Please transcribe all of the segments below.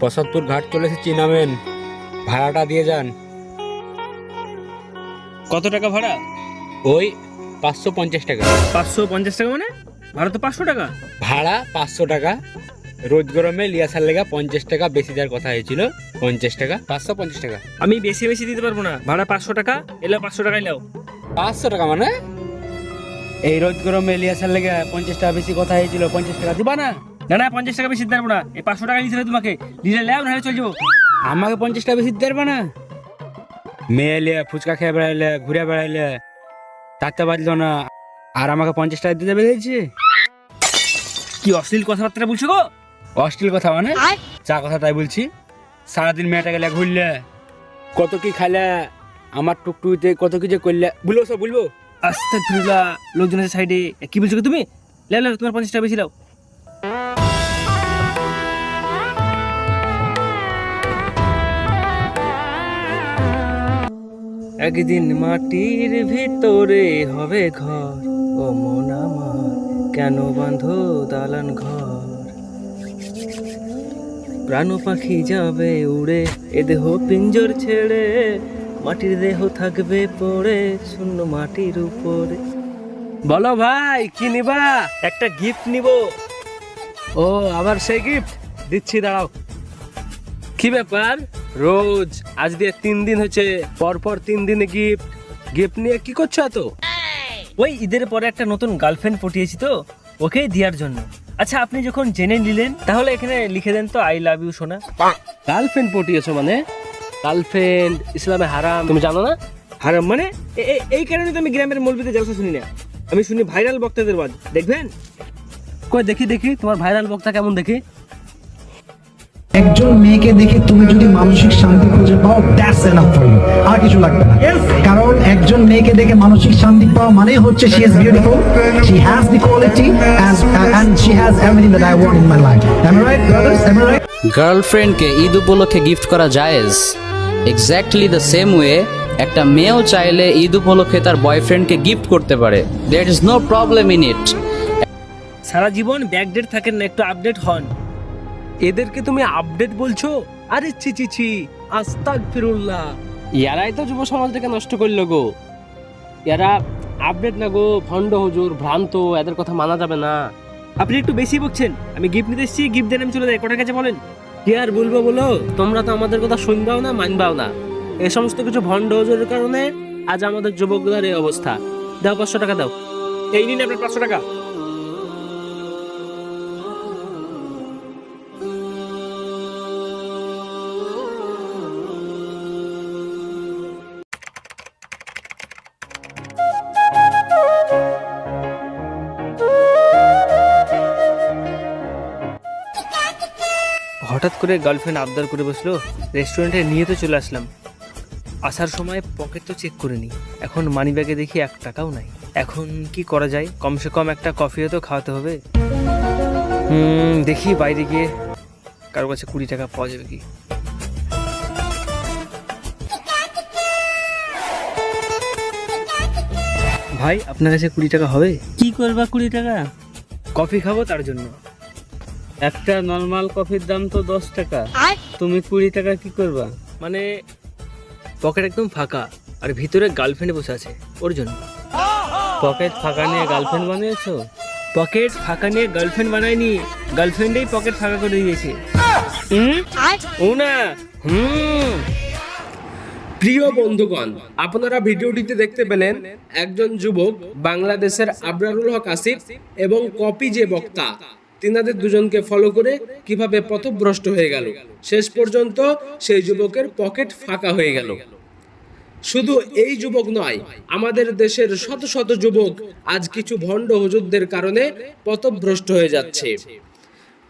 প্রসাদপুর ঘাট চলে এসেছি নামেন। ভাড়াটা দিয়ে যান। কত টাকা ভাড়া? ওই পাঁচশো পঞ্চাশ টাকা। পাঁচশো পঞ্চাশ টাকা মানে? ভাড়া তো পাঁচশো টাকা। ভাড়া পাঁচশো টাকা। রোদ গরমে লিয়াসার লেগা পঞ্চাশ টাকা বেশি দেওয়ার কথা হয়েছিল পঞ্চাশ টাকা পাঁচশো পঞ্চাশ টাকা। আমি বেশি বেশি দিতে পারব না। ভাড়া পাঁচশো টাকা এলে পাঁচশো টাকাই নাও। পাঁচশো টাকা মানে? এই রোদ গরমে লিয়াসার লেগে পঞ্চাশ টাকা বেশি কথা হয়েছিল পঞ্চাশ টাকা দিবা না? না না পঞ্চাশ টাকা বেশি দিতে পারব না। এই পাঁচশো টাকা দিতে হবে তোমাকে। দিলে লেও নাহলে চলে যাব আমাকে পঞ্চাশ টাকা বেশি দিতে পারবে না? মেয়ে এলে ফুচকা খেয়ে বেড়াইলে ঘুরে বেড়াইলে তাতে বাজলো না। আর আমাকে পঞ্চাশ টাকা দিতে বেরিয়েছে কি অশ্লীল কথাবার্তা বলছো গো? অশ্লীল কথা মানে? চা কথা তাই বলছি। সারাদিন মেয়েটা গেলে ঘুরলে কত কি খাইলে আমার টুকটুকিতে কত কি যে করলে। বলব সব বলব। আস্তে ফিরলা লোকজনের সাইডে কি বলছো তুমি? লেও তোমার পঞ্চাশ টাকা বেশি দাও। একদিন মাটির ভিতরে হবে ঘর। ও মন আমার, কেন বাঁধো দালান ঘর? প্রাণ পাখি যাবে উড়ে, এ দেহ পিঞ্জর ছেড়ে, মাটির দেহ থাকবে পড়ে, শূন্য মাটির উপরে। বলো ভাই, কি নিবা? একটা গিফট নিব। ও, আবার সেই গিফট দিচ্ছি, দাঁড়াও। কি ব্যাপার? রোজ আজ দিয়ে তিন দিন হচ্ছে পরপর তিন দিনে গিফট গিফট নিয়ে কি করছ এত? ওই ঈদের পরে একটা নতুন গার্লফ্রেন্ড পটিয়েছি তো ওকে দেওয়ার জন্য। আচ্ছা আপনি যখন জেনে নিলেন তাহলে এখানে লিখে দেন তো আই লাভ ইউ সোনা। গার্লফ্রেন্ড পটিয়েছো মানে? গার্লফ্রেন্ড ইসলামে হারাম তুমি জানো না? হারাম মানে? এই কারণে তো আমি গ্রামের মলবিতে জলসা শুনি না। আমি শুনি ভাইরাল বক্তাদের বাদ দেখবেন? কই দেখি দেখি তোমার ভাইরাল বক্তা কেমন দেখি? একজন মেয়েকে দেখে তুমি যদি মানসিক শান্তি খুঁজে পাও দ্যাটস এনাফ ফর ইউ আর কিছু লাগবে না। কারণ একজন মেয়েকে দেখে মানসিক শান্তি পাওয়া মানে হচ্ছে she is beautiful she has the quality and and she has everything that I want in my life am I right brothers am I right গার্লফ্রেন্ডকে ঈদ উপলক্ষে গিফট করা জায়েজ? এক্স্যাক্টলি দ্য সেম ওয়ে একটা মেয়েও চাইলে ঈদ উপলক্ষে তার বয়ফ্রেন্ডকে গিফট করতে পারে। There is no problem in it সারা জীবন ব্যাকডেট থাকেন না একটু আপডেট হন। এদেরকে তুমি আপডেট বলছো? আরে ছি ছি ছি আস্তাক ফিরুল্লাহ ইয়ারাই তো যুব সমাজটাকে নষ্ট করল গো। এরা আপডেট না গো ভণ্ড হুজুর ভ্রান্ত এদের কথা মানা যাবে না। আপনি একটু বেশি বকছেন আমি গিফট নিতে এসেছি গিফট দেন আমি চলে যাই কটার কাছে বলেন? কি আর বলব বলো? তোমরা তো আমাদের কথা শুনবাও না মানবাও না। এই সমস্ত কিছু ভণ্ড হুজুরের কারণে আজ আমাদের যুবকদের এই অবস্থা। দাও পাঁচশো টাকা দাও। এই নিন আপনার পাঁচশো টাকা। হঠাৎ করে গার্লফ্রেন্ড আবদার করে বসল রেস্টুরেন্টে নিয়ে তো চলে আসলাম। আসার সময় পকেট তো চেক করে নি। এখন মানি ব্যাগে দেখি এক টাকাও নাই। এখন কি করা যায়? কমসে কম একটা কফিও তো খাওয়াতে হবে। হুম দেখি বাইরে গিয়ে কারও কাছে কুড়ি টাকা পাওয়া যাবে কি। ভাই আপনার কাছে কুড়ি টাকা হবে? কি করবা কুড়ি টাকা? কফি খাব তার জন্য। একটা নর্মাল কফির দাম তো দশ টাকা। তুমি কুড়ি টাকা কি করবা? মানে পকেট একদম ফাঁকা আর ভিতরে গার্লফ্রেন্ড বসে আছে ওর জন্য। পকেট ফাঁকা নিয়ে গার্লফ্রেন্ড বানিয়েছো? পকেট ফাঁকা নিয়ে গার্লফ্রেন্ড বানায়নি গার্লফ্রেন্ডেই পকেট ফাঁকা করে দিয়েছে। হুম? ও না হুম। প্রিয় বন্ধুগণ আপনারা ভিডিওটিতে দেখতে পেলেন একজন যুবক বাংলাদেশের আবরারুল হক আসিফ এবং কপি যে বক্তা তিনাদের দুজনকে ফলো করে কীভাবে পথভ্রষ্ট হয়ে গেল। শেষ পর্যন্ত সেই যুবকের পকেট ফাঁকা হয়ে গেল। শুধু এই যুবক নয়, আমাদের দেশের শত শত যুবক আজ কিছু ভণ্ড হুজুরদের কারণে পথভ্রষ্ট হয়ে যাচ্ছে।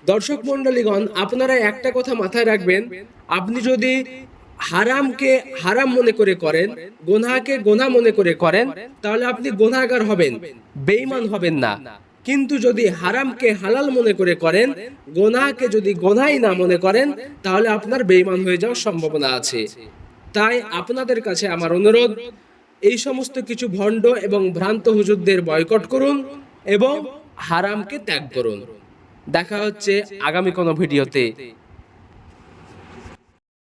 দর্শক মন্ডলীগণ আপনারা একটা কথা মাথায় রাখবেন, আপনি যদি হারামকে হারাম মনে করে করেন, গোনাকে গোনা মনে করে করেন, তাহলে আপনি গোনাগার হবেন, বেঈমান হবেন না। কিন্তু যদি হারামকে হালাল মনে করে করেন গোনাকে যদি গোনাই না মনে করেন, তাহলে আপনার বেইমান হয়ে যাওয়ার সম্ভাবনা আছে। তাই আপনাদের কাছে আমার অনুরোধ, এই সমস্ত কিছু ভণ্ড এবং ভ্রান্ত হুজুরদের বয়কট করুন এবং হারামকে ত্যাগ করুন। দেখা হচ্ছে আগামী কোনো ভিডিওতে।